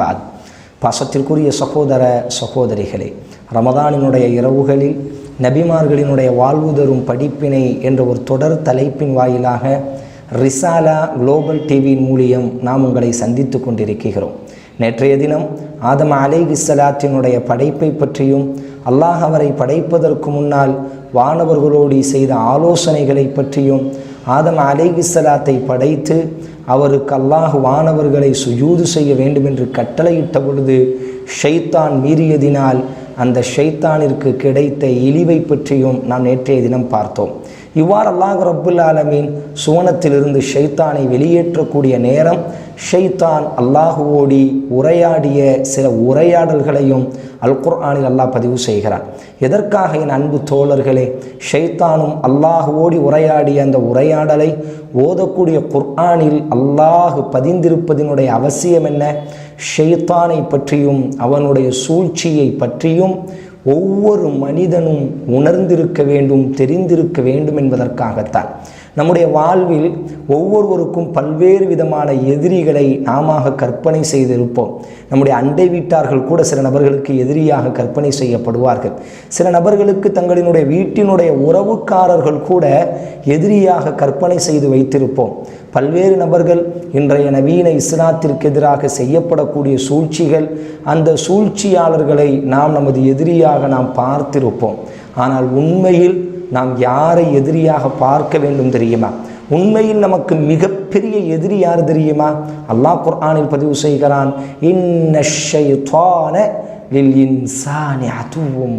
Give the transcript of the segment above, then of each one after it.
பாத் பாசத்திற்குரிய சகோதர சகோதரிகளே ரமதானினுடைய இரவுகளில் நபிமார்களினுடைய வாழ்வு தரும் படிப்பினை என்ற ஒரு தொடர் தலைப்பின் வாயிலாக ரிசாலா குளோபல் டிவியின் மூலியம் நாம் உங்களை சந்தித்து கொண்டிருக்கிறோம். நேற்றைய தினம் ஆதம் அலை விசலாத்தினுடைய படைப்பை பற்றியும் அல்லாஹ் அவரை படைப்பதற்கு முன்னால் வானவர்களோடு செய்த ஆலோசனைகளை பற்றியும் ஆதம் அலைகிசலாத்தை படைத்து அவருக்கு அல்லாஹ் வானவர்களை சுயூது செய்ய வேண்டும் என்று கட்டளையிட்ட பொழுது ஷைத்தான் மீறியதினால் அந்த ஷைத்தானிற்கு கிடைத்த இழிவை பற்றியும் நாம் நேற்றைய தினம் பார்த்தோம். இவ்வாறு அல்லாஹ் ரபுல் ஆலமீன் சுவனத்திலிருந்து ஷைத்தானை வெளியேற்றக்கூடிய நேரம் ஷைத்தான் அல்லாஹுவோடி உரையாடிய சில உரையாடல்களையும் அல் குர்ஆனில் அல்லாஹ் பதிவு செய்கிறான். எதற்காக என் அன்பு தோழர்களே ஷைத்தானும் அல்லாஹுவோடி உரையாடிய அந்த உரையாடலை ஓதக்கூடிய குர்ஆனில் அல்லாஹு பதிந்திருப்பதினுடைய அவசியம் என்ன? ஷெய்தானை பற்றியும் அவனுடைய சூழ்ச்சியை பற்றியும் ஒவ்வொரு மனிதனும் உணர்ந்திருக்க வேண்டும் தெரிந்திருக்க வேண்டும் என்பதற்காகத்தான். நம்முடைய வாழ்வில் ஒவ்வொருவருக்கும் பல்வேறு விதமான எதிரிகளை நாம கற்பனை செய்திருப்போம். நம்முடைய அண்டை வீட்டார்கள் கூட சில நபர்களுக்கு எதிரியாக கற்பனை செய்யப்படுவார்கள். சில நபர்களுக்கு தங்களினுடைய வீட்டினுடைய உறவுக்காரர்கள் கூட எதிரியாக கற்பனை செய்து வைத்திருப்போம். பல்வேறு நபர்கள் இன்றைய நவீன இஸ்லாத்திற்கு எதிராக செய்யப்படக்கூடிய சூழ்ச்சிகள் அந்த சூழ்ச்சியாளர்களை நாம் நமது எதிரியாக நாம் பார்த்திருப்போம். ஆனால் உண்மையில் நாம் யாரை எதிரியாக பார்க்க வேண்டும் தெரியுமா? உண்மையில் நமக்கு மிகப்பெரிய எதிரி யார் தெரியுமா? அல்லாஹ் குர்ஆனில் பதிவு செய்கிறான் லில் அதுவும்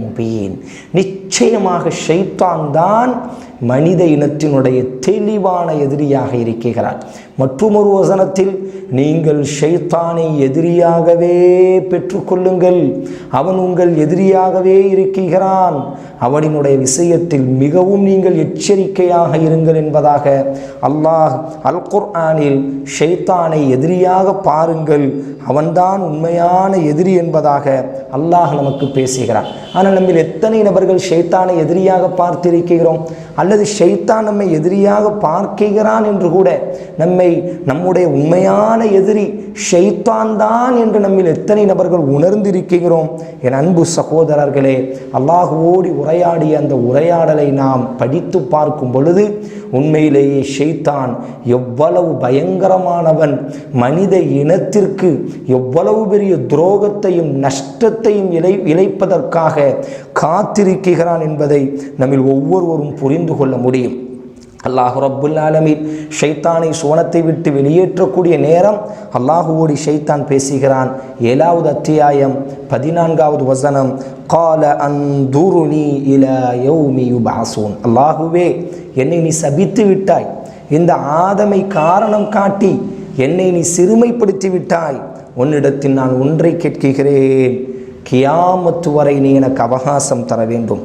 நிச்சயமாக ஷைத்தான் தான் மனித இனத்தினுடைய தெளிவான எதிரியாக இருக்கிறார். மற்றும் ஒரு வசனத்தில் நீங்கள் ஷைத்தானை எதிரியாகவே பெற்றுக்கொள்ளுங்கள் அவன் உங்கள் எதிரியாகவே இருக்கிறான். அவனினுடைய விஷயத்தில் மிகவும் நீங்கள் எச்சரிக்கையாக இருங்கள் என்பதாக அல்லாஹ் அல் குர்ஆனில் ஷைத்தானை எதிரியாக பாருங்கள். அவன்தான் உண்மையான எதிரி என்பதாக அல்லாஹ் நமக்கு பேசுகிறான் ஆனால் நம்ம எத்தனை நபர்கள் ஷைத்தானை எதிரியாக பார்த்திருக்கிறோம்? அல்லது ஷைத்தான் நம்மை எதிரியாக பார்க்கிறான் என்று கூட நம்மை நம்முடைய உண்மையான எதிரி ஷைத்தான் தான் என்று நம்மில் எத்தனை நபர்கள் உணர்ந்திருக்கிறோம்? என் அன்பு சகோதரர்களே அல்லாஹுவோடி உரையாடிய அந்த உரையாடலை நாம் படித்து பார்க்கும் பொழுது உண்மையிலேயே ஷைத்தான் எவ்வளவு பயங்கரமானவன். மனித இனத்திற்கு எவ்வளவு பெரிய துரோகத்தையும் நஷ்டத்தையும் இழை இழைப்பதற்காக காத்திருக்கிறான் என்பதை நம்மில் ஒவ்வொருவரும் புரிந்து கொள்ள முடியும். அல்லாஹு ரப்புல் ஆலமீன் ஷைத்தானை சுவனத்தை விட்டு வெளியேற்றக்கூடிய நேரம் அல்லாஹுவோடி ஷைத்தான் பேசுகிறான். ஏழாவது அத்தியாயம் பதினான்காவது வசனம் கால அந்துருனி இல யௌமி யுபாசூன். அல்லாஹுவே என்னை நீ சபித்து விட்டாய். இந்த ஆதமை காரணம் காட்டி என்னை நீ சிறுமைப்படுத்தி விட்டாய். உன்னிடத்தில் நான் ஒன்றை கேட்கிறேன் கியாமத்து வரை நீ எனக்கு அவகாசம் தர வேண்டும்.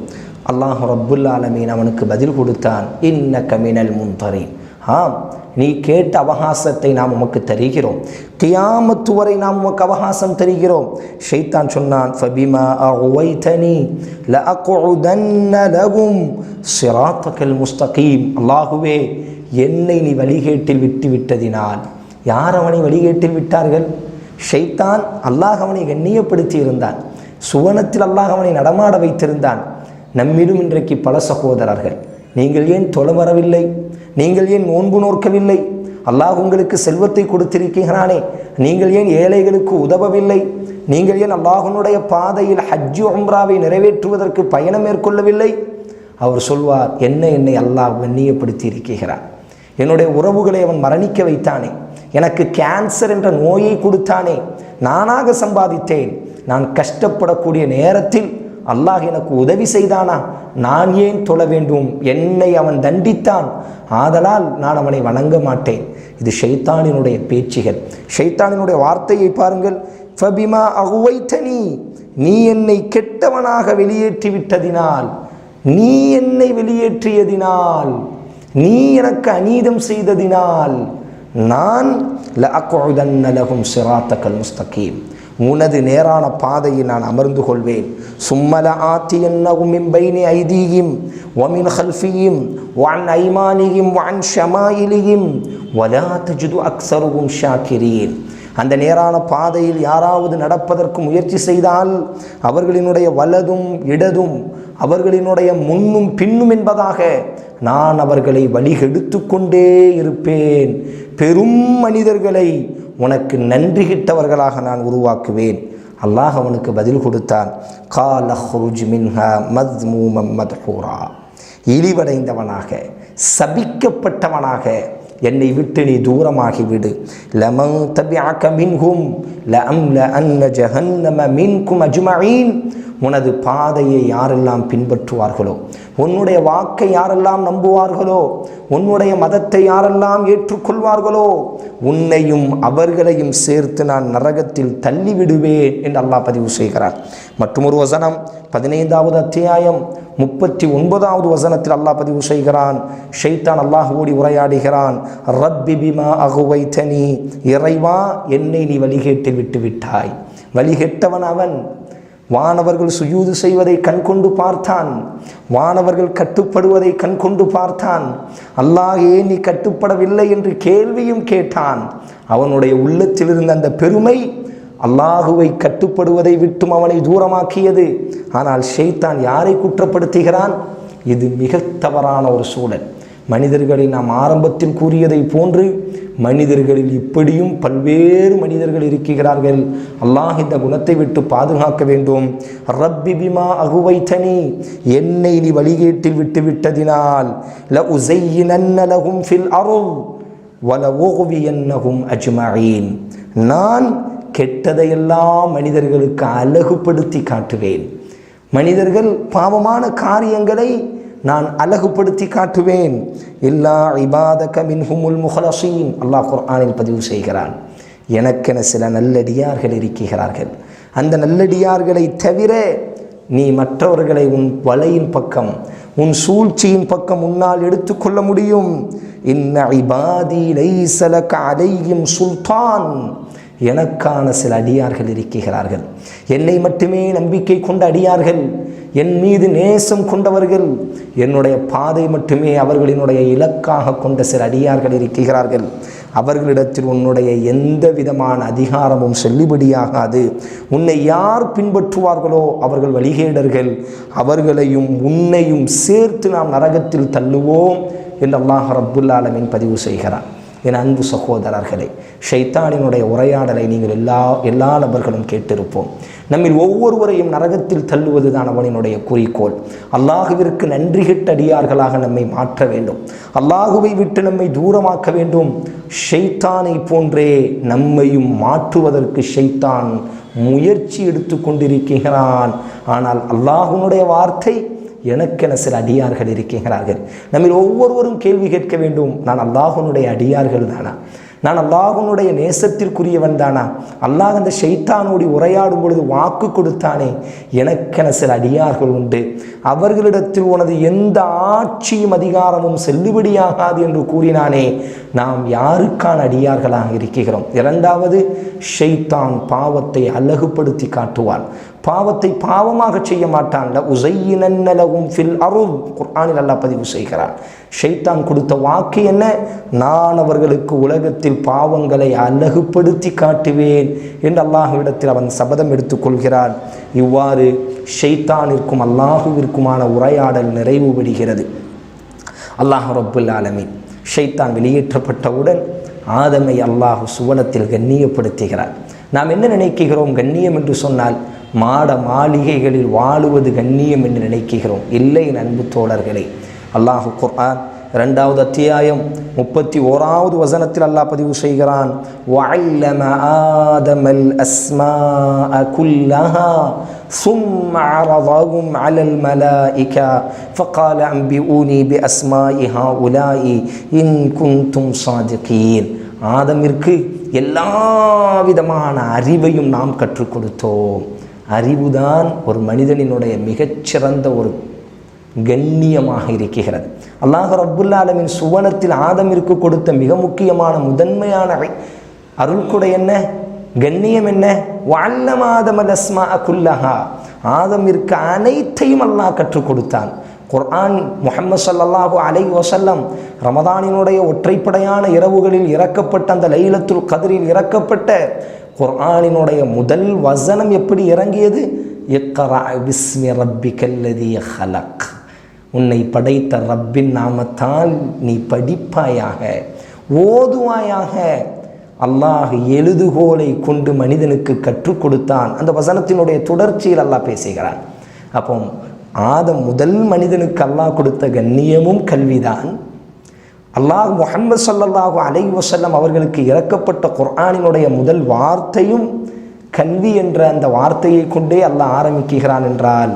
அல்லாஹ் ரப்புல் ஆலமீன் அவனுக்கு பதில் கொடுத்தான். இன்ன கமினல் முன்தரேன். ஆம் நீ கேட்ட அவகாசத்தை நாம் உமக்கு தருகிறோம். கியாமத்து வரை நாம் உமக்கு அவகாசம் தருகிறோம். ஷைத்தான் சொன்னான் ஃபபிமா அவைதனி லஅகுதன்ன லகும் சிராத்தகல் முஸ்தகீம். அல்லாஹுவே என்னை நீ வழிகேட்டில் விட்டு விட்டதினால். யார் அவனை வழிகேட்டில் விட்டார்கள்? ஷைத்தான் அல்லாஹ் அவனை கண்ணியப்படுத்தி இருந்தான் சுவனத்தில் அல்லாஹ் அவனை நடமாட வைத்திருந்தான். நம்மிலும் இன்றைக்கு பல சகோதரர்கள். நீங்கள் ஏன் தொலை வரவில்லை நீங்கள் ஏன் நோன்பு நோக்கவில்லை அல்லாஹ் உங்களுக்கு செல்வத்தை கொடுத்திருக்கிறானே. நீங்கள் ஏன் ஏழைகளுக்கு உதவவில்லை? நீங்கள் ஏன் அல்லாஹனுடைய பாதையில் ஹஜ்ஜு உம்ராவை நிறைவேற்றுவதற்கு பயணம் மேற்கொள்ளவில்லை? அவர் சொல்வார் என்ன என்னை அல்லாஹ் கண்ணியப்படுத்தி இருக்கிறார் என்னுடைய உறவுகளை அவன் மரணிக்க வைத்தானே. எனக்கு கேன்சர் என்ற நோயை கொடுத்தானே. நானாக சம்பாதித்தேன். நான் கஷ்டப்படக்கூடிய நேரத்தில் அல்லாஹ் எனக்கு உதவி செய்தானா? நான் ஏன் தொழ வேண்டும்? என்னை அவன் தண்டித்தான். ஆதலால் நான் அவனை வணங்க மாட்டேன். இது ஷைத்தானினுடைய பேச்சுகள். ஷைத்தானினுடைய வார்த்தையை பாருங்கள். ஃபபிமா அகுவைத்தனி. நீ என்னை கெட்டவனாக வெளியேற்றி விட்டதினால் நீ என்னை வெளியேற்றியதினால். நீ எனக்கு அநீதம் செய்ததினால். நான் லகும் சிராத்தக்கல் முஸ்தகீம். உனது நேரான பாதையை நான் அமர்ந்து கொள்வேன். சும்மல ஆத்தி என்னகும் பைனி ஐதீகிம் ஒமின் ஹல்ஃபியும் வான் ஐமானியும் வான் ஷமாயிலியும் வலா தஜுது அக்சருகும் ஷாக்கிரீன். அந்த நேரான பாதையில் யாராவது நடப்பதற்கு முயற்சி செய்தால் அவர்களினுடைய வலதும் இடதும் அவர்களினுடைய முன்னும் பின்னும் என்பதாக நான் அவர்களை வழிகெடுத்து கொண்டே இருப்பேன். பெரும் மனிதர்களை உனக்கு நன்றி கிட்டவர்களாக நான் உருவாக்குவேன். அல்லாஹ் அவனுக்கு பதில் கொடுத்தான். கால மின்ஹா மத்மூமம் மத்ஹூரா. இழிவடைந்தவனாக சபிக்கப்பட்டவனாக என்னை விட்டு நீ தூரமாகிவிடு. தூரமாகி விடு லமன் தபிஅக மின்ஹும் ல அன்ன ஜஹன்னம மின்கும் அஜ்மஈன் உனது பாதையை யாரெல்லாம் பின்பற்றுவார்களோ? உன்னுடைய வாக்கை யாரெல்லாம் நம்புவார்களோ? உன்னுடைய மதத்தை யாரெல்லாம் ஏற்றுக்கொள்வார்களோ? உன்னையும் அவர்களையும் சேர்த்து நான் நரகத்தில் தள்ளிவிடுவேன் என்று அல்லாஹ் பதிவு செய்கிறார். மற்றொரு வசனம் பதினைந்தாவது அத்தியாயம் முப்பத்தி ஒன்பதாவது வசனத்தில் அல்லாஹ் பதிவு செய்கிறான். ஷைத்தான் அல்லாஹோடி உரையாடுகிறான் ரப்பி பிமா அகுவைத்தனி இறைவா என்னை நீ வழிகேட்டு விட்டு விட்டாய். வழிகெட்டவன் அவன் வானவர்கள் சுயூது செய்வதை கண்கொண்டு பார்த்தான். வானவர்கள் கட்டுப்படுவதை கண்கொண்டு பார்த்தான். அல்லாஹே ஏன் நீ கட்டுப்படவில்லை என்று கேள்வியும் கேட்டான். அவனுடைய உள்ளத்தில் இருந்த அந்த பெருமை அல்லாஹுவை கட்டுப்படுவதை விட்டும் அவனை தூரமாக்கியது. ஆனால் ஷெய்தான் யாரை குற்றப்படுத்துகிறான்? இது மிக தவறான ஒரு சூழல். மனிதர்களை நாம் ஆரம்பத்தில் கூறியதை போன்று மனிதர்களில் இப்படியும் பல்வேறு மனிதர்கள் இருக்கிறார்கள். அல்லாஹ் இந்த குணத்தை விட்டு பாதுகாக்க வேண்டும். ரப்பி பிமா அகுவைத்தனி என்னை நீ வழிகேட்டில் விட்டு விட்டதினால். ல உசையினன்ன லஹும் ஃபில் அருள் வல ஓவியன்னகும் அஜ்மஈன் நான் கெட்டதையெல்லாம் மனிதர்களுக்கு அழகுபடுத்தி காட்டுவேன். மனிதர்கள் பாவமான காரியங்களை நான் அழகுபடுத்தி காட்டுவேன். எல்லா இபாதக மின்ஹுமுல் முஹலசீன். அல்லாஹ் குர்ஆனில் பதிவு செய்கிறான். எனக்கென சில நல்லடியார்கள் இருக்கிறார்கள். அந்த நல்லடியார்களை தவிர நீ மற்றவர்களை உன் வலையின் பக்கம் உன் சூழ்ச்சியின் பக்கம் உன்னால் எடுத்துக்கொள்ள முடியும். இன்ன இபாதி லைசலக அலையும் சுல்தான். எனக்கான சில அடியார்கள் இருக்கிறார்கள். என்னை மட்டுமே நம்பிக்கை கொண்ட அடியார்கள். என் மீது நேசம் கொண்டவர்கள் என்னுடைய பாதை மட்டுமே அவர்களினுடைய இலக்காக கொண்ட சில அடியார்கள் இருக்கிறார்கள். அவர்களிடத்தில் உன்னுடைய எந்த விதமான அதிகாரமும் செல்லுபடியாகாது. உன்னை யார் பின்பற்றுவார்களோ அவர்கள் வழிகேடர்கள். அவர்களையும் உன்னையும் சேர்த்து நாம் நரகத்தில் தள்ளுவோம் என்று அல்லாஹ் ரப்புல்லாலமின் பதிவு செய்கிறார் என் அன்பு சகோதரர்களே ஷைத்தானினுடைய உரையாடலை நீங்கள் எல்லா எல்லா நபர்களும் கேட்டிருப்போம். நம்மில் ஒவ்வொருவரையும் நரகத்தில் தள்ளுவது தான் அவனினுடைய குறிக்கோள். அல்லாஹுவிற்கு நன்றி கிட்டடியார்களாக நம்மை மாற்ற வேண்டும். அல்லாஹுவை விட்டு நம்மை தூரமாக்க வேண்டும். ஷெய்தானை போன்றே நம்மையும் மாற்றுவதற்கு ஷைத்தான் முயற்சி எடுத்து கொண்டிருக்கிறான். ஆனால் அல்லாஹுனுடைய வார்த்தை எனக்கென சில அடியார்கள் இருக்கிறார்கள் நம்மில் ஒவ்வொருவரும் கேள்வி கேட்க வேண்டும். நான் அல்லாஹனுடைய அடியார்கள் தானா நான் அல்லாஹனுடைய நேசத்திற்குரியவன் தானா? அல்லாஹ் அந்த ஷைத்தானோடி உரையாடும் பொழுது வாக்கு கொடுத்தானே? எனக்கென சில அடியார்கள் உண்டு. அவர்களிடத்தில் உனது எந்த ஆட்சியும் அதிகாரமும் செல்லுபடியாகாது என்று கூறினானே? நாம் யாருக்கான அடியார்களாக இருக்கிறோம்? இரண்டாவது ஷைத்தான் பாவத்தை அழகுபடுத்தி காட்டுவான். பாவத்தை பாவமாக செய்ய மாட்டான்ல. உசையினல்லகும் ஃபில் அருள். குர்ஆனில் அல்லாஹ் பதிவு செய்கிறான். ஷைத்தான் கொடுத்த வாக்கு என்ன? நான் அவர்களுக்கு உலகத்தில் பாவங்களை அழகுபடுத்தி காட்டுவேன் என்று அல்லாஹுவிடத்தில் அவன் சபதம் எடுத்துக்கொள்கிறான் இவ்வாறு ஷைத்தானிற்கும் அல்லாஹுவிற்குமான உரையாடல் நிறைவு பெறுகிறது அல்லாஹ் ரப்புல் ஆலமீன். ஷைத்தான் வெளியேற்றப்பட்டவுடன் ஆதமை அல்லாஹு சுவனத்தில் கண்ணியப்படுத்துகிறார் நாம் என்ன நினைக்கிறோம் கண்ணியம் என்று சொன்னால் மாட மாளிகைகளில் வாழுவது கண்ணியம் என்று நினைக்கிறோம் இல்லை என் அன்பு தோழர்களே அல்லாஹு குர்ஆன் இரண்டாவது அத்தியாயம் முப்பத்தி ஓராவது வசனத்தில் அல்லாஹ் பதிவு செய்கிறான் وَعَلَّمَ آدَمَ الْأَسْمَاءَ كُلَّهَا ثُمَّ عَرَضَهُمْ عَلَى الْمَلَائِكَةِ فَقَالَ أَنْبِئُونِي بِأَسْمَاءِ هَؤُلَاءِ إِن كُنتُمْ صَادِقِينَ ஆதமிற்கு எல்லா விதமான அறிவையும் நாம் கற்றுக் கொடுத்தோம் அறிவுதான் ஒரு மனிதனினுடைய மிகச்சிறந்த ஒரு கண்ணியமாக இருக்கிறது. அல்லாஹ் அப்புல்லாலமின் சுவனத்தில் ஆதமிற்கு கொடுத்த மிக முக்கியமான முதன்மையான அருள்கொடை என்ன? கண்ணியம் என்ன? வல்லமாதம தஸ்மா குல்லஹா. ஆதமிற்கு அனைத்தையும் அல்லாஹ் கற்றுக் கொடுத்தான். குர்ஆன் முஹம்மது சல்லாஹூ அலை வசல்லம் ரமதானினுடைய ஒற்றைப்படையான இரவுகளில் இறக்கப்பட்ட அந்த லைலத்துல் கதிரில் இறக்கப்பட்ட குர்ஆனினுடைய முதல் வசனம் எப்படி இறங்கியது? எக்கரா விஸ்மி ரப்பி கல்லதி ஹலக். உன்னை படைத்த ரப்பின் நாமத்தால் நீ படிப்பாயாக ஓதுவாயாக. அல்லாஹ் எழுதுகோலை கொண்டு மனிதனுக்கு கற்றுக் கொடுத்தான். அந்த வசனத்தினுடைய தொடர்ச்சியில் அல்லாஹ் பேசுகிறான். அப்போ ஆதம் முதல் மனிதனுக்கு அல்லாஹ் கொடுத்த கண்ணியமும் கல்விதான். அல்லாஹ் முஹம்மது சல்லல்லாஹு அலை வசல்லம் அவர்களுக்கு இறக்கப்பட்ட குர்ஆனினுடைய முதல் வார்த்தையும் கல்வி என்ற அந்த வார்த்தையை கொண்டே அல்லாஹ் ஆரம்பிக்கிறான் என்றால்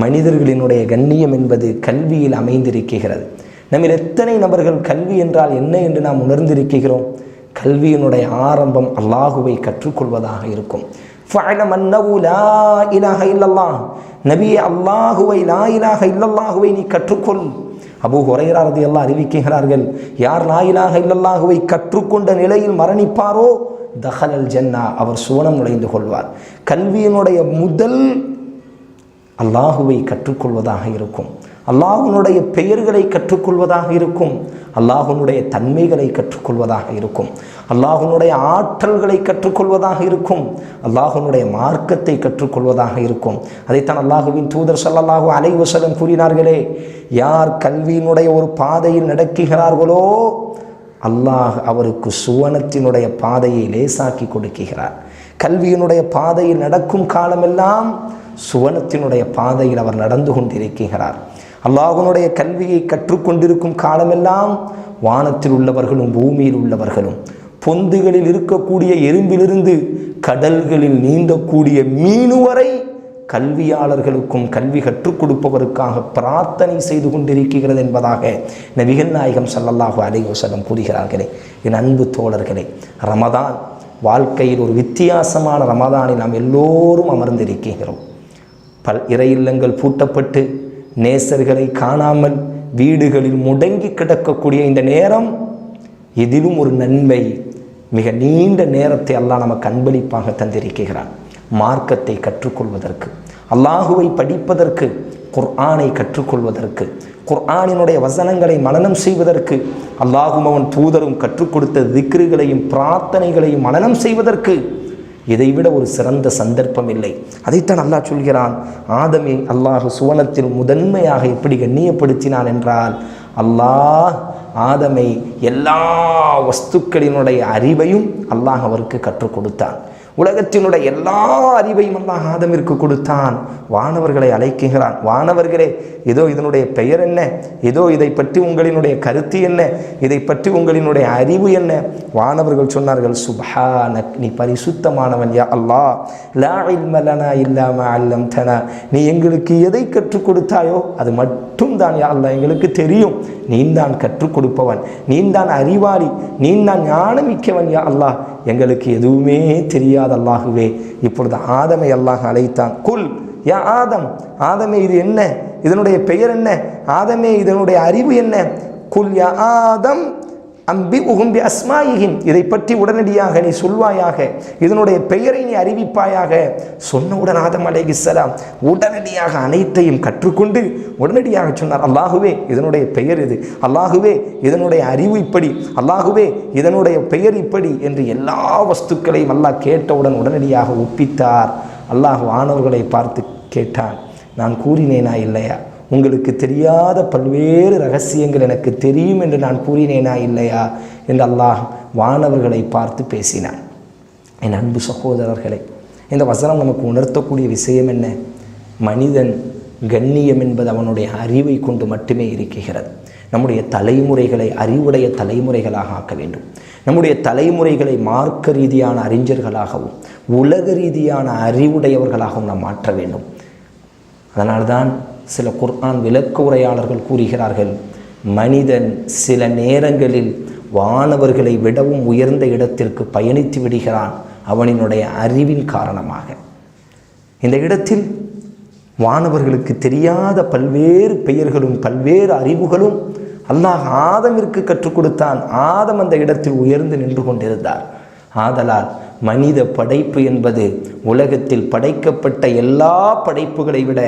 மனிதர்களினுடைய கண்ணியம் என்பது கல்வியில் அமைந்திருக்கிறது. நம்மில் எத்தனை நபர்கள் கல்வி என்றால் என்ன என்று நாம் உணர்ந்திருக்கிறோம்? கல்வியினுடைய ஆரம்பம் அல்லாஹுவை கற்றுக்கொள்வதாக இருக்கும். ஃபஅலம் லா இல்லல்லாஹ். நபியே அல்லாஹுவை லா இலாக இல்லல்லாஹுவை நீ கற்றுக்கொள். அபு ஹுரைரா எல்லாம் அறிவிக்கிறார்கள் யார் லாயிலாக இலாஹ கற்றுக்கொண்ட நிலையில் மரணிப்பாரோ தஹலல் ஜன்னா. அவர் சுவனம் நுழைந்து கொள்வார். கல்வியினுடைய முதல் அல்லாஹுவை கற்றுக்கொள்வதாக இருக்கும். அல்லாஹுனுடைய பெயர்களை கற்றுக்கொள்வதாக இருக்கும். அல்லாஹனுடைய தன்மைகளை கற்றுக்கொள்வதாக இருக்கும். அல்லாஹனுடைய ஆற்றல்களை கற்றுக்கொள்வதாக இருக்கும். அல்லாஹுனுடைய மார்க்கத்தை கற்றுக்கொள்வதாக இருக்கும். அதைத்தான் அல்லாஹுவின் தூதர் சல்லாஹு அலைவசலம் கூறினார்களே யார் கல்வியினுடைய ஒரு பாதையில் நடக்குகிறார்களோ அல்லாஹ் அவருக்கு சுவனத்தினுடைய பாதையை லேசாக்கி கொடுக்குகிறார் கல்வியினுடைய பாதையில் நடக்கும் காலமெல்லாம் சுவனத்தினுடைய பாதையில் அவர் நடந்து கொண்டிருக்கிறார். அல்லாஹனுடைய கல்வியை கற்றுக்கொண்டிருக்கும் காலமெல்லாம் வானத்தில் உள்ளவர்களும் பூமியில் உள்ளவர்களும் பொந்துகளில் இருக்கக்கூடிய எறும்பிலிருந்து கடல்களில் நீந்தக்கூடிய மீனு வரை கல்வியாளர்களுக்கும் கல்வி கற்றுக் கொடுப்பவருக்காக பிரார்த்தனை செய்து கொண்டிருக்கிறது என்பதாக நபிகள் நாயகம் சல்லல்லாஹு அலைவசலம் கூறுகிறார்களே. என் அன்பு தோழர்களே ரமதான் வாழ்க்கையில் ஒரு வித்தியாசமான ரமதானில் நாம் எல்லோரும் அமர்ந்திருக்கிறோம் பல் இறை இல்லங்கள் பூட்டப்பட்டு நேசர்களை காணாமல் வீடுகளில் முடங்கி கிடக்கக்கூடிய இந்த நேரம் இதிலும் ஒரு நன்மை. மிக நீண்ட நேரத்தை அல்லாஹ் நமக்கு அன்பளிப்பாக தந்திருக்கிறான். மார்க்கத்தை கற்றுக்கொள்வதற்கு அல்லாஹுவை படிப்பதற்கு குர்ஆனை கற்றுக்கொள்வதற்கு குர்ஆனினுடைய வசனங்களை மனனம் செய்வதற்கு அல்லாஹும் அவன் தூதரும் கற்றுக் கொடுத்த திக்ருகளையும் பிரார்த்தனைகளையும் மனனம் செய்வதற்கு இதைவிட ஒரு சிறந்த சந்தர்ப்பம் இல்லை. அதைத்தான் அல்லாஹ் சொல்கிறான் ஆதமி அல்லாஹ் சுவனத்தில் முதன்மையாக எப்படி கண்ணியப்படுத்தினான் என்றால் அல்லாஹ் ஆதமை எல்லா வஸ்துக்களினுடைய அறிவையும் அல்லாஹ் அவருக்கு கற்றுக் கொடுத்தான். உலகத்தினுடைய எல்லா அறிவையும் அல்லாஹ் ஆதமிற்கு கொடுத்தான். வானவர்களை அழைக்குகிறான். வானவர்களே ஏதோ இதனுடைய பெயர் என்ன? ஏதோ இதை பற்றி உங்களினுடைய கருத்து என்ன? இதை பற்றி உங்களினுடைய அறிவு என்ன? வானவர்கள் சொன்னார்கள் சுபஹானக் நீ பரிசுத்தமானவன் யா அல்லாஹ். லா இல்மலனா இல்லாம அல்லம் தனா நீ எங்களுக்கு எதை கற்றுக் கொடுத்தாயோ அது மட்டும் தான் யா அல்லாஹ் எங்களுக்கு தெரியும். நீந்தான் கற்றுக் கொடுப்பவன். நீந்தான் அறிவாளி. நீந்தான் ஞானமிக்கவன் யா அல்லாஹ். எங்களுக்கு எதுவுமே தெரியாத அல்லாஹுவே. இப்பொழுது ஆதமை அல்லாஹ் அழைத்தான். குல் யா ஆதம் ஆதமே இது என்ன? இதனுடைய பெயர் என்ன? ஆதமே இதனுடைய அறிவு என்ன? குல் யா ஆதம் அம்பி உகும்பி அஸ்மாயிகின் இதை பற்றி உடனடியாக நீ சொல்வாயாக. இதனுடைய பெயரை நீ அறிவிப்பாயாக. சொன்னவுடன் ஆதம் அலைகிஸ்ஸலாம் உடனடியாக அனைத்தையும் கற்றுக்கொண்டு உடனடியாக சொன்னார் அல்லாஹுவே இதனுடைய பெயர் இது. அல்லாஹுவே இதனுடைய அறிவு இப்படி. அல்லாஹுவே இதனுடைய பெயர் இப்படி. என்று எல்லா வஸ்துக்களையும் அல்லாஹ் கேட்டவுடன் உடனடியாக ஒப்பித்தார். அல்லாஹ் வானவர்களை பார்த்து கேட்டான் நான் கூறினேனா இல்லையா? உங்களுக்கு தெரியாத பல்வேறு ரகசியங்கள் எனக்கு தெரியும் என்று நான் கூறினேனா இல்லையா? என்று அல்லாஹ் வானவர்களை பார்த்து பேசினான். என் அன்பு சகோதரர்களை இந்த வசனம் நமக்கு உணர்த்தக்கூடிய விஷயம் என்ன? மனிதன் கண்ணியம் என்பது அவனுடைய அறிவை கொண்டு மட்டுமே இருக்கிறது. நம்முடைய தலைமுறைகளை அறிவுடைய தலைமுறைகளாக ஆக்க வேண்டும். நம்முடைய தலைமுறைகளை மார்க்க ரீதியான அறிஞர்களாகவும் உலக ரீதியான அறிவுடையவர்களாகவும் நாம் மாற்ற வேண்டும். அதனால்தான் சில குர்ஆன் விளக்க உரையாளர்கள் கூறுகிறார்கள் மனிதன் சில நேரங்களில் வானவர்களை விடவும் உயர்ந்த இடத்திற்கு பயணித்து விடுகிறான் அவனினுடைய அறிவின் காரணமாக. இந்த இடத்தில் வானவர்களுக்கு தெரியாத பல்வேறு பெயர்களும் பல்வேறு அறிவுகளும் அல்லாஹ் ஆதமிற்கு கற்றுக் கொடுத்தான். ஆதம் அந்த இடத்தில் உயர்ந்து நின்று கொண்டிருந்தார். ஆதலால் மனித படைப்பு என்பது உலகத்தில் படைக்கப்பட்ட எல்லா படைப்புகளை விட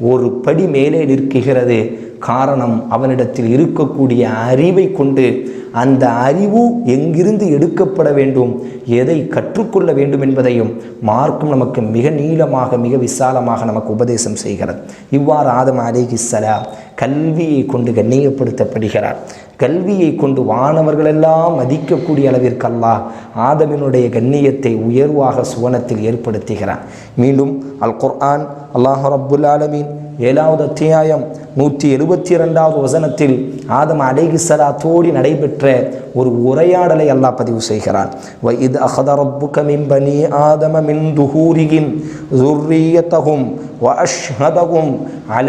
ஒரு படி மேலே நிற்குகிறது. காரணம் அவனிடத்தில் இருக்கக்கூடிய அறிவை கொண்டு அந்த அறிவு எங்கிருந்து எடுக்கப்பட வேண்டும் எதை கற்றுக்கொள்ள வேண்டும் என்பதையும் மார்க்கும் நமக்கு மிக நீளமாக மிக விசாலமாக நமக்கு உபதேசம் செய்கிறது. இவ்வாறு ஆதம் சலா கல்வியை கொண்டு கண்ணியப்படுத்தப்படுகிறார். கல்வியை கொண்டு வானவர்களெல்லாம் மதிக்கக்கூடிய அளவிற்கு அல்லாஹ் ஆதமினுடைய கண்ணியத்தை உயர்வாக சுவனத்தில் ஏற்படுத்துகிறான். மீண்டும் அல் குர்ஆன் அல்லாஹ் ரப்புல் ஆலமீன் ஏழாவது அத்தியாயம் நூற்றி எழுபத்தி இரண்டாவது வசனத்தில் ஆதம் அலைகிசலாத்தோடு நடைபெற்ற ஒரு உரையாடலை அல்லாஹ் பதிவு செய்கிறான். வ இது அஹதரப்புக ஆதம மின் துஹூரிகின் துர்ரியத்தகும் அல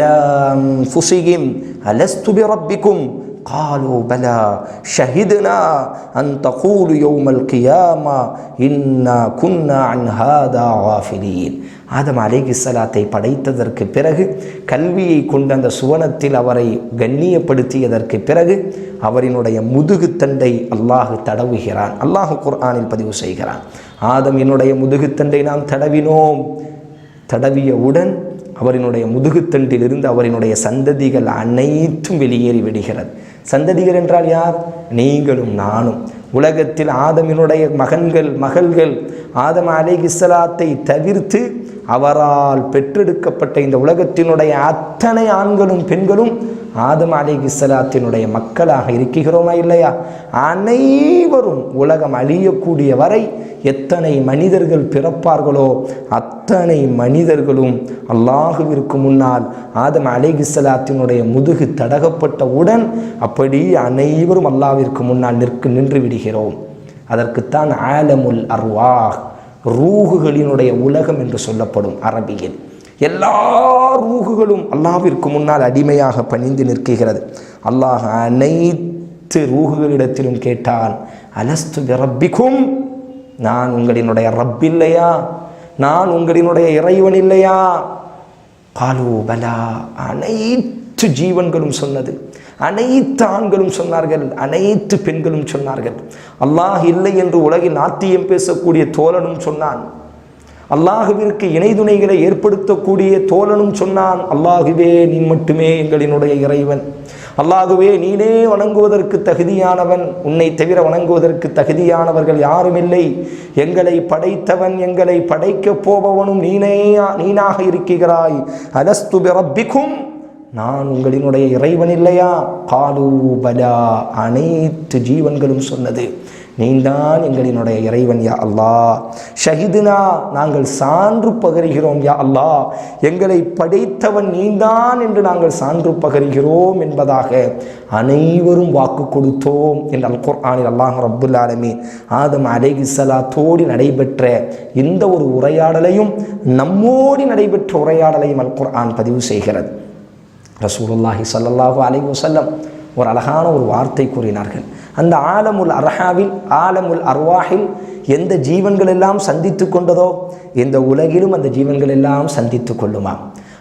ஃபுசிகிம் அலஸ்துபி ரப்பிக்கும் قالوا بلى شهدنا أن تقولوا يوم القيامة إنا كنا عن هذا غافلين ஆதம் அலேகிஸ்ஸலாத்தை படைத்ததற்கு பிறகு கல்வியை கொண்டு அந்த சுவனத்தில் அவரை கண்ணியப்படுத்தியதற்கு பிறகு அவரினுடைய முதுகுத்தண்டை அல்லாஹு தடவுகிறான் அல்லாஹு குர்ஆனில் பதிவு செய்கிறான் ஆதம் என்னுடைய முதுகுத்தண்டை நாம் தடவினோம் தடவியவுடன் அவரினுடைய முதுகுத்தண்டிலிருந்து அவரினுடைய சந்ததிகள் அனைத்தும் வெளியேறி விடுகிறது. சந்ததிகள் என்றால் யார்? நீங்களும் நானும். உலகத்தில் ஆதமினுடைய மகன்கள் மகள்கள் ஆதம் அலைகிஸ்லாத்தை தவிர்த்து அவரால் பெற்றெடுக்கப்பட்ட இந்த உலகத்தினுடைய அத்தனை ஆண்களும் பெண்களும் ஆதம் அலைகிஸ்லாத்தினுடைய மக்களாக இருக்கிறோமா இல்லையா? அனைவரும் உலகம் அழியக்கூடிய வரை எத்தனை மனிதர்கள் பிறப்பார்களோ அத்தனை மனிதர்களும் அல்லாஹுவிற்கு முன்னால் ஆதம் அலைகிஸ்லாத்தினுடைய முதுகு தடகப்பட்டவுடன் அப்படி அனைவரும் அல்லாவிற்கு முன்னால் நிற்க நின்று விடுகிறோம். அதற்குத்தான் ஆலமுல் அர்வாஹ் ரூகுகளினுடைய உலகம் என்று சொல்லப்படும் அரபியில். எல்லா ரூகுகளும் அல்லாவிற்கு முன்னால் அடிமையாக பணிந்து நிற்கிறது அல்லாஹ் அனைத்து ரூகுகளிடத்திலும் கேட்டான் அலஸ்து ரப்பிக்கும் நான் உங்களினுடைய ரப் இல்லையா? நான் உங்களினுடைய இறைவன் இல்லையா? காலு பலா. அனைத்து ஜீவன்களும் சொன்னது. அனைத்து ஆண்களும் சொன்னார்கள் அனைத்து பெண்களும் சொன்னார்கள். அல்லாஹ் இல்லை என்று உலகில் நாத்தியம் பேசக்கூடிய தோழனும் சொன்னான். அல்லாஹுவிற்கு இணைதுணைகளை ஏற்படுத்தக்கூடிய தோழனும் சொன்னான் அல்லாஹுவே நீ மட்டுமே எங்களினுடைய இறைவன். அல்லாகுவே நீனே வணங்குவதற்கு தகுதியானவன். உன்னை தவிர வணங்குவதற்கு தகுதியானவர்கள் யாரும் இல்லை எங்களை படைத்தவன் எங்களை படைக்கப் போபவனும் நீனே நீனாக இருக்கிறாய். அலஸ்து பிறப்பிக்கும் நான் உங்களினுடைய இறைவன் இல்லையா? காலு பலா. அனைத்து ஜீவன்களும் சொன்னது. நீந்தான் எங்களினுடைய இறைவன் யா அல்லாஹ். ஷஹிதுனா நாங்கள் சான்று பகருகிறோம் யா அல்லா எங்களை படைத்தவன் நீந்தான் என்று நாங்கள் சான்று பகருகிறோம் என்பதாக அனைவரும் வாக்கு கொடுத்தோம் என்று அல் குர்ஆனில் அல்லாஹ் ரப்புல் ஆலமீன். ஆதம் அலைகிசலாத்தோடு நடைபெற்ற இந்த ஒரு உரையாடலையும் நம்மோடு நடைபெற்ற உரையாடலையும் அல் குர்ஆன் பதிவு செய்கிறது. ரசூலுல்லாஹி சல்லாஹூ அலை வசல்லம் ஒரு அழகான ஒரு வார்த்தை கூறினார்கள். அந்த ஆலமுல் அர்ஹாவில் ஆலமுல் அர்வாஹில் எந்த ஜீவன்கள் எல்லாம் சந்தித்து கொண்டதோ எந்த உலகிலும் அந்த ஜீவன்கள் எல்லாம் சந்தித்து கொள்ளுமா?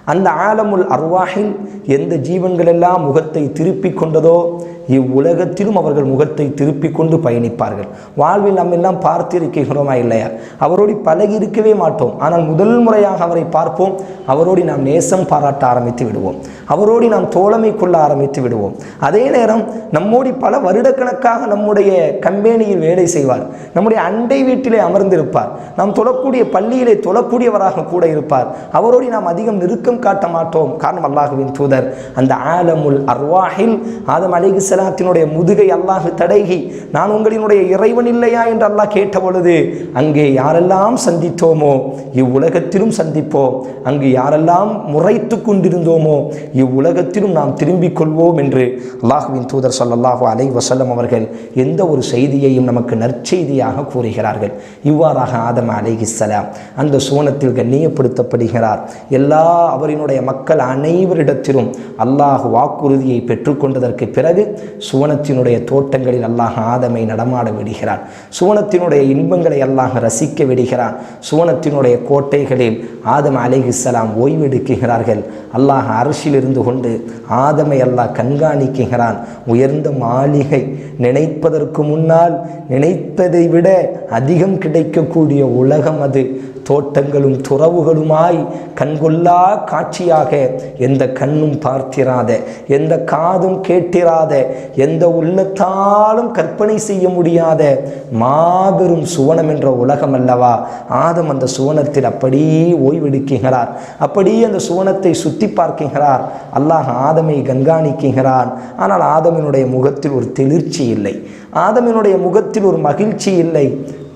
அந்த ஆலமுல் அர்வாஹில் எந்த ஜீவன்கள் எல்லாம் முகத்தை திருப்பிக் கொண்டதோ இவ்வுலகத்திலும் அவர்கள் முகத்தை திருப்பிக் கொண்டு பயணிப்பார்கள். வாழ்வில் நம்ம எல்லாம் பார்த்திருக்கிறோமா இல்லையா? அவரோடு பழகி இருக்கவே மாட்டோம். ஆனால் முதல் முறையாக அவரை பார்ப்போம். அவரோடு நாம் நேசம் பாராட்ட ஆரம்பித்து விடுவோம். அவரோடு நாம் தோழமை கொள்ள ஆரம்பித்து விடுவோம். அதே நேரம் நம்மோடு பல வருடக்கணக்காக நம்முடைய கம்பெனியில் வேலை செய்வார். நம்முடைய அண்டை வீட்டிலே அமர்ந்திருப்பார். நாம் தொழக்கூடிய பள்ளியிலே தொழக்கூடியவராக கூட இருப்பார். அவரோடு நாம் அதிகம் நெருக்கம் காட்ட மாட்டோம். காரணம் அல்லாஹுவின் தூதர். அந்த ஆலமுல் அர்வாஹில் ஆதம் அலிகுசல சலாத்தினுடைய முதுகை அல்லாஹு தடைகி நான் உங்களினுடைய இறைவன் இல்லையா என்று அல்லாஹ் கேட்ட பொழுது அங்கே யாரெல்லாம் சந்தித்தோமோ இவ்வுலகத்திலும் சந்திப்போம் அங்கு யாரெல்லாம் முறைத்து கொண்டிருந்தோமோ இவ்வுலகத்திலும் நாம் திரும்பிக் கொள்வோம் என்று அல்லாஹுவின் தூதர் சொல்லல்லாஹு அலை வசல்லம் அவர்கள் எந்த ஒரு செய்தியையும் நமக்கு நற்செய்தியாக கூறுகிறார்கள். இவ்வாறாக ஆதம அலைஹிஸ்ஸலாம் அந்த சுவனத்தில் கண்ணியப்படுத்தப்படுகிறார். எல்லா அவரினுடைய மக்கள் அனைவரிடத்திலும் அல்லாஹ் வாக்குறுதியை பெற்றுக்கொண்டதற்கு பிறகு சுவனத்தினுடைய தோட்டங்களில் அல்லாஹ் ஆதமை நடமாட விடுகிறான். சுவனத்தினுடைய இன்பங்களை அல்லாஹ் ரசிக்க விடுகிறான். சுவனத்தினுடைய கோட்டைகளில் ஆதம் அலைஹிஸ்ஸலாம் ஓய்வெடுக்குகிறார்கள். அல்லாஹ் அரசில் இருந்து கொண்டு ஆதமை அல்லாஹ் கண்காணிக்குகிறான் உயர்ந்த மாளிகை நினைப்பதற்கு முன்னால் நினைப்பதை விட அதிகம் கிடைக்கக்கூடிய உலகம் அது. தோட்டங்களும் துறவுகளுமாய் கண்கொள்ளா காட்சியாக எந்த கண்ணும் பார்த்திராத எந்த காதும் கேட்டிராத எந்த உள்ளத்தாலும் கற்பனை செய்ய முடியாத மாபெரும் சுவனம் என்ற உலகம் அல்லவா? ஆதம் அந்த சுவனத்தில் அப்படியே ஓய்வெடுக்கிறார் அப்படியே அந்த சுவனத்தை சுற்றி பார்க்குகிறார் அல்லாஹ் ஆதமை கண்காணிக்கிறான் ஆனால் ஆதமினுடைய முகத்தில் ஒரு தெளிர்ச்சி இல்லை. ஆதமினுடைய முகத்தில் ஒரு மகிழ்ச்சி இல்லை.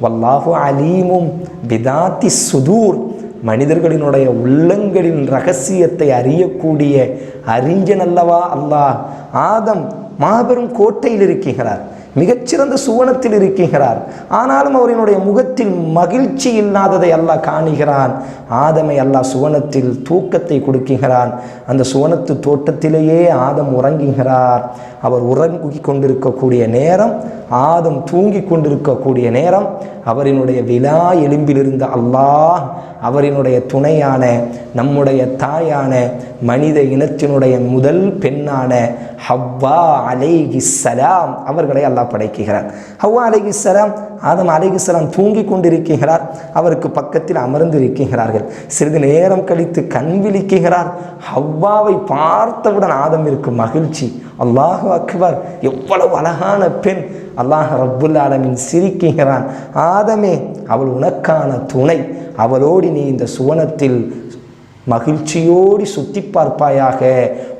வல்லாஹு அலீமும் பிதாத்தி சுதூர். மனிதர்களினுடைய உள்ளங்களின் ரகசியத்தை அறியக்கூடிய அறிஞன் அல்லவா அல்லாஹ். ஆதம் மாபெரும் கோட்டையில் இருக்கிறார். மிகச்சிறந்த சுவனத்தில் இருக்கிறார் ஆனாலும் அவரினுடைய முகத்தில் மகிழ்ச்சி இல்லாததை அல்லாஹ் காணுகிறான். ஆதமை அல்லாஹ் சுவனத்தில் தூக்கத்தை கொடுக்குகிறான் அந்த சுவனத்து தோட்டத்திலேயே ஆதம் உறங்குகிறார். அவர் உறங்கி கொண்டிருக்கக்கூடிய நேரம் ஆதம் தூங்கி கொண்டிருக்கக்கூடிய நேரம் அவரினுடைய விழா எலும்பிலிருந்த அல்லாஹ் அவரினுடைய துணையான நம்முடைய தாயான மனித இனத்தினுடைய முதல் பெண்ணான ஹவ்வா அலைகி சலாம் அவர்களை அல்லாஹ் படைக்குகிறார் ஹவ்வா அலைகி ஆதம் அலைகி தூங்கி கொண்டிருக்கிறார். அவருக்கு பக்கத்தில் அமர்ந்து இருக்கிறார்கள் சிறிது நேரம் கழித்து கண் விழிக்குகிறார் ஹவ்வாவை பார்த்தவுடன் ஆதமிற்கு மகிழ்ச்சி. அல்லாஹு அக்பர் எவ்வளவு அழகான பெண். அல்லாஹ் ரப்புல் ஆலமின் சிரிக்குகிறான் ஆதமே அவள் உனக்கான துணை. அவளோடு நீ இந்த சுவனத்தில் மகிழ்ச்சியோடு சுத்தி பார்ப்பாயாக.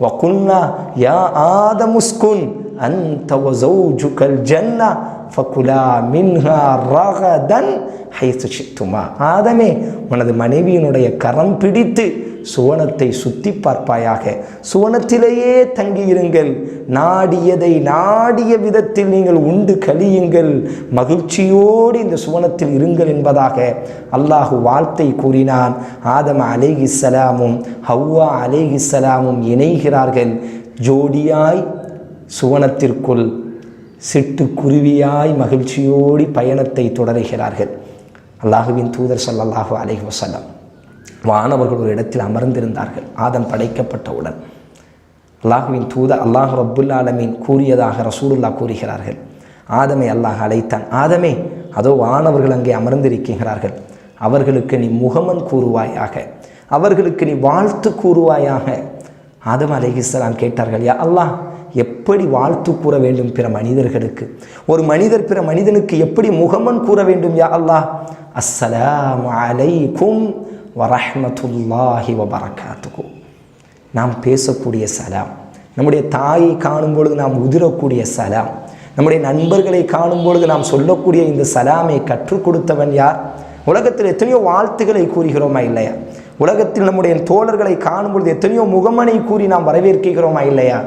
வகுன்னா யா ஆதமுஸ்குன் أنت وزوجك الجنة ஃபகுலா மின்ஹா ரகதன் ஹைசு சித்துமா ஆதமே உனது மனைவியினுடைய கரம் பிடித்து சுவனத்தை சுத்தி பார்ப்பாயாக. சுவனத்திலேயே தங்கியிருங்கள். நாடியதை நாடிய விதத்தில் நீங்கள் உண்டு கழியுங்கள். மகிழ்ச்சியோடு இந்த சுவனத்தில் இருங்கள் என்பதாக அல்லாஹு வாழ்த்தை கூறினான். ஆதம் அலேஹி ஹவ்வா அலேஹிசலாமும் இணைகிறார்கள். ஜோடியாய் சுவனத்திற்குள் சிட்டுக்குருவியாய் மகிழ்ச்சியோடி பயணத்தை தொடருகிறார்கள். அல்லாஹுவின் தூதர் ஸல்லல்லாஹு அலைஹி வசலம் வானவர்கள் ஒரு இடத்தில் அமர்ந்திருந்தார்கள். ஆதம் படைக்கப்பட்டவுடன் அல்லாஹுவின் தூத அல்லாஹ் ரப்புல் ஆலமீன் கூறியதாக ரசூலுல்லா கூறுகிறார்கள். ஆதமை அல்லாஹ் அழைத்தான். ஆதமே அதோ வானவர்கள் அங்கே அமர்ந்திருக்கிறார்கள் அவர்களுக்கு நீ முகமன் கூறுவாயாக. அவர்களுக்கு நீ வாழ்த்து கூறுவாயாக. ஆதம் அலைஹிஸ்ஸலாம் கேட்டார்கள் யா அல்லாஹ் எப்படி வாழ்த்து கூற வேண்டும் பிற மனிதர்களுக்கு? ஒரு மனிதர் பிற மனிதனுக்கு எப்படி முகமன் கூற வேண்டும் யா அல்லாஹ்? அஸ்ஸலாமு அலைக்கும் வரஹமத்துல்லாஹி வபரகாத்துக்கும் நாம் பேசக்கூடிய சலாம் நம்முடைய தாயை காணும் பொழுது நாம் உதிரக்கூடிய சலாம் நம்முடைய நண்பர்களை காணும் பொழுது நாம் சொல்லக்கூடிய இந்த சலாமை கற்றுக் கொடுத்தவன் யார்? உலகத்தில் எத்தனையோ வாழ்த்துக்களை கூறுகிறோமா இல்லையா? உலகத்தில் நம்முடைய தோழர்களை காணும் பொழுது எத்தனையோ முகமனை கூறி நாம் வரவேற்கிறோமா இல்லையா?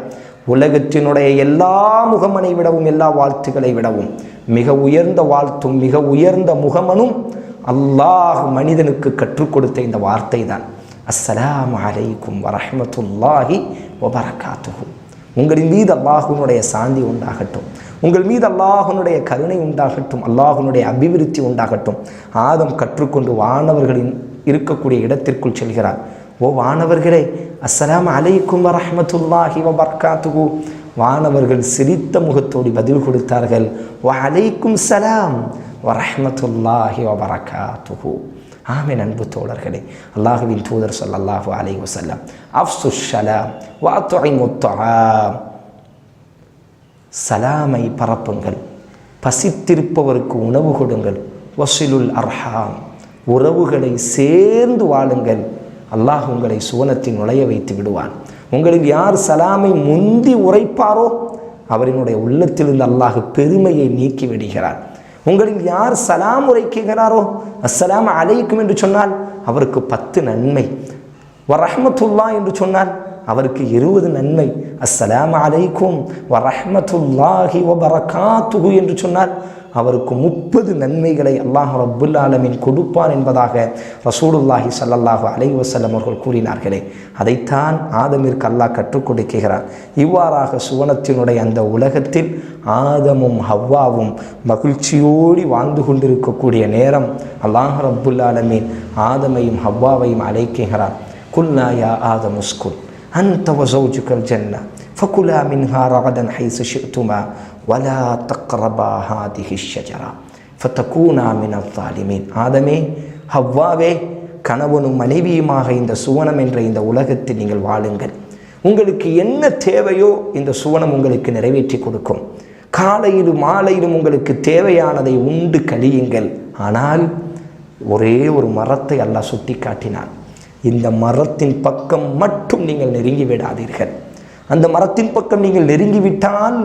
உலகத்தினுடைய எல்லா முகமனை விடவும் எல்லா வாழ்த்துக்களை விடவும் மிக உயர்ந்த வாழ்த்தும் மிக உயர்ந்த முகமனும் அல்லாஹ் மனிதனுக்கு கற்றுக் கொடுத்த இந்த வார்த்தை தான் அஸ்ஸலாமு அலைக்கும் வரஹ்மத்துல்லாஹி வபரகாத்துஹு. உங்களின் மீது அல்லாஹுனுடைய சாந்தி உண்டாகட்டும். உங்கள் மீது அல்லாஹனுடைய கருணை உண்டாகட்டும். அல்லாஹனுடைய அபிவிருத்தி உண்டாகட்டும். ஆதம் கற்றுக்கொண்டு வானவர்களின் இருக்கக்கூடிய இடத்திற்குள் செல்கிறார். ஓ வானவர்களே அஸ்லாம் அலைக்கும் வரஹ்மத்துல்லாஹி வபரகாத்துஹு. வானவர்கள் சிரித்த முகத்தோடு பதில் கொடுத்தார்கள். வ அலைக்கும் சலாம் வரஹ்மத்துல்லாஹி வபரகாத்துஹு. ஆமே அன்பு தோழர்களே அல்லாஹுவின் தூதர் ஸல்லல்லாஹு அலைஹி வஸல்லம் அஃப்சு ஸலாம் வஅத்இமு முத்தாம் சலாமை பரப்புங்கள் பசித்திருப்பவருக்கு உணவு கொடுங்கள் வசிலுல் அர்ஹாம். உறவுகளை சேர்ந்து வாழுங்கள் அல்லாஹ் உங்களை சுவனத்தில் நுழைய வைத்து விடுவான். உங்களில் யார் சலாமை முந்தி உரைப்பாரோ அவரினுடைய உள்ளத்திலிருந்து அல்லாஹ் பெருமையை நீக்கி விடுகிறார். உங்களில் யார் சலாம் உரைக்குகிறாரோ அஸ்ஸலாம் அலைக்கும் என்று சொன்னால் அவருக்கு பத்து நன்மை. வரஹ்மத்துல்லா என்று சொன்னால் அவருக்கு இருபது நன்மை. அஸ்ஸலாம் அலைக்கும் வரஹ்மத்துல்லாஹி வபரகாத்துஹு என்று சொன்னால் அவருக்கு முப்பது நன்மைகளை அல்லாஹ் ரப்புல் ஆலமின் கொடுப்பான் என்பதாக ரசூலுல்லாஹி சல்லல்லாஹு அலை வசல்லம் அவர்கள் கூறினார்களே. அதைத்தான் ஆதமிற்கு அல்லாஹ் கற்றுக் கொடுக்கிறார் இவ்வாறாக சுவனத்தினுடைய அந்த உலகத்தில் ஆதமும் ஹவ்வாவும் மகிழ்ச்சியோடி வாழ்ந்து கொண்டிருக்கக்கூடிய நேரம் அல்லாஹ் ரப்புல் ஆலமின் ஆதமையும் ஹவ்வாவையும் அழைக்கிறார் குல்னா யா ஆதம் அந்த ஜன்னா ஃபகுலா மின்ஹா ரகதன் ஹைசு ஷித்துமா வலா தக்ரபா ஹாதிஹி ஷஜரா ஃபத்தகூனா மினல் தாலிமீன் ஆதமே ஹவ்வாவே கணவனும் மனைவியுமாக இந்த சுவனம் என்ற இந்த உலகத்தில் நீங்கள் வாழுங்கள் உங்களுக்கு என்ன தேவையோ இந்த சுவனம் உங்களுக்கு நிறைவேற்றி கொடுக்கும் காலையிலும் மாலையிலும் உங்களுக்கு தேவையானதை உண்டு கழியுங்கள் ஆனால் ஒரே ஒரு மரத்தை அல்லாஹ் சுட்டி காட்டினான் இந்த மரத்தின் பக்கம் மட்டும் நீங்கள் நெருங்கி விடாதீர்கள் அந்த மரத்தின் பக்கம் நீங்கள் நெருங்கிவிட்டால்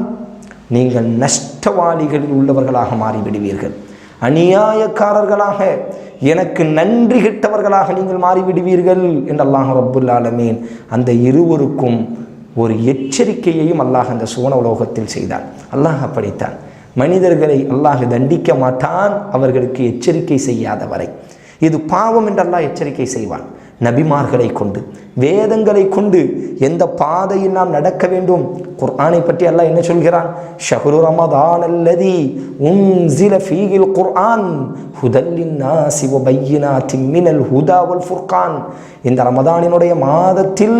நீங்கள் நஷ்டவாளிகளில் உள்ளவர்களாக மாறிவிடுவீர்கள். அநியாயக்காரர்களாக எனக்கு நன்றி கெட்டவர்களாக நீங்கள் மாறிவிடுவீர்கள் என்று அல்லாஹ் ரப்புல் ஆலமீன் அந்த இருவருக்கும் ஒரு எச்சரிக்கையையும் அல்லாஹ் அந்த சோன உலோகத்தில் செய்தான். அல்லாஹ் அப்படித்தான். மனிதர்களை அல்லாஹ் தண்டிக்க மாட்டான் அவர்களுக்கு எச்சரிக்கை செய்யாத வரை இது பாவம் என்றெல்லாம் எச்சரிக்கை செய்வான். நபிமார்களை கொண்டு வேதங்களை கொண்டு எந்த பாதையில் நாம் நடக்க வேண்டும்? குர்ஆனை பற்றி அல்லாஹ் என்ன சொல்கிறான்? ஷஹ்ரு ரமதான் அல்லதி உன்சில ஃபீகில் குர்ஆன் ஹுதல்லின் நாசி வ பையினாத்தின் மினல் ஹுதா வல் ஃபுர்கான். இந்த ரமதானினுடைய மாதத்தில்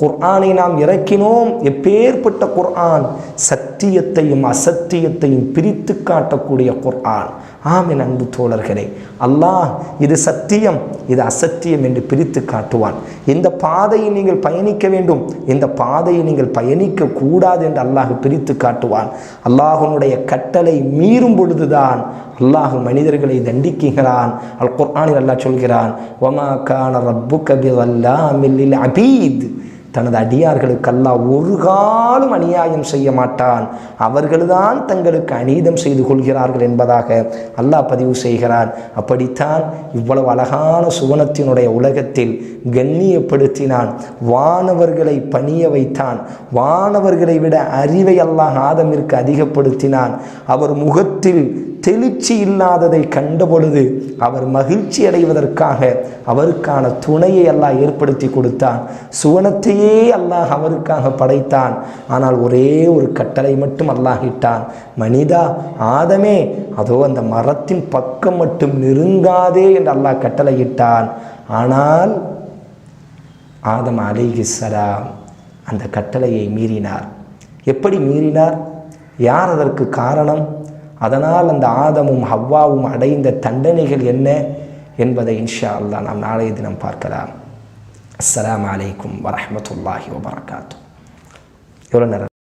குர்ஆனை நாம் இறக்கினோம். எப்பேற்பட்ட குர்ஆன்? சத்தியத்தையும் அசத்தியத்தையும் பிரித்து காட்டக்கூடிய குர்ஆன். ஆமின் அன்பு தோழர்களே அல்லாஹ் இது சத்தியம் இது அசத்தியம் என்று பிரித்து காட்டுவான். இந்த பாதையை நீங்கள் பயணிக்க வேண்டும். இந்த பாதையை நீங்கள் பயணிக்க கூடாது என்று அல்லாஹ் பிரித்து காட்டுவான். அல்லாஹனுடைய கட்டளை மீறும் பொழுதுதான் அல்லாஹ் மனிதர்களை தண்டிக்குகிறான். அல் குர்ஆனில் அல்லாஹ் சொல்கிறான் ஒமா கான ரப்பு கபி அல்லாமில் அபீத். தனது அடியார்களுக்கு அல்லாஹ் ஒரு காலம் அநியாயம் செய்ய மாட்டான். அவர்கள்தான் தங்களுக்கு அநீதம் செய்து கொள்கிறார்கள் என்பதாக அல்லாஹ் பதிவு செய்கிறான். அப்படித்தான் இவ்வளவு அழகான சுவனத்தினுடைய உலகத்தில் கண்ணியப்படுத்தினான். வானவர்களை பணிய வைத்தான். வானவர்களை விட அறிவை அல்லாஹ் ஆதமிற்கு அதிகப்படுத்தினான். அவர் முகத்தில் தெளிச்சி இல்லாததை கண்டபொழுது அவர் மகிழ்ச்சி அடைவதற்காக அவருக்கான துணையை அல்லாஹ் ஏற்படுத்தி கொடுத்தான். சுவனத்தையே அல்லாஹ் அவருக்காக படைத்தான். ஆனால் ஒரே ஒரு கட்டளை மட்டும் அல்லாஹ் இட்டான். மனிதா ஆதமே அதோ அந்த மரத்தின் பக்கம் மட்டும் நெருங்காதே என்று அல்லாஹ் கட்டளையிட்டான். ஆனால் ஆதம் அலிகிஸ்ஸலாம் அந்த கட்டளையை மீறினார். எப்படி மீறினார்? யார் அதற்கு காரணம்? அதனால் அந்த ஆதமும் ஹவ்வாவும் அடைந்த தண்டனைகள் என்ன என்பதை இன்ஷா அல்லா நாம் நாளைய தினம் பார்க்கலாம். அஸ்லாம் அலைக்கும் வரமத்துல்லாஹி வபரகாத்து. எவ்வளோ நேரம்?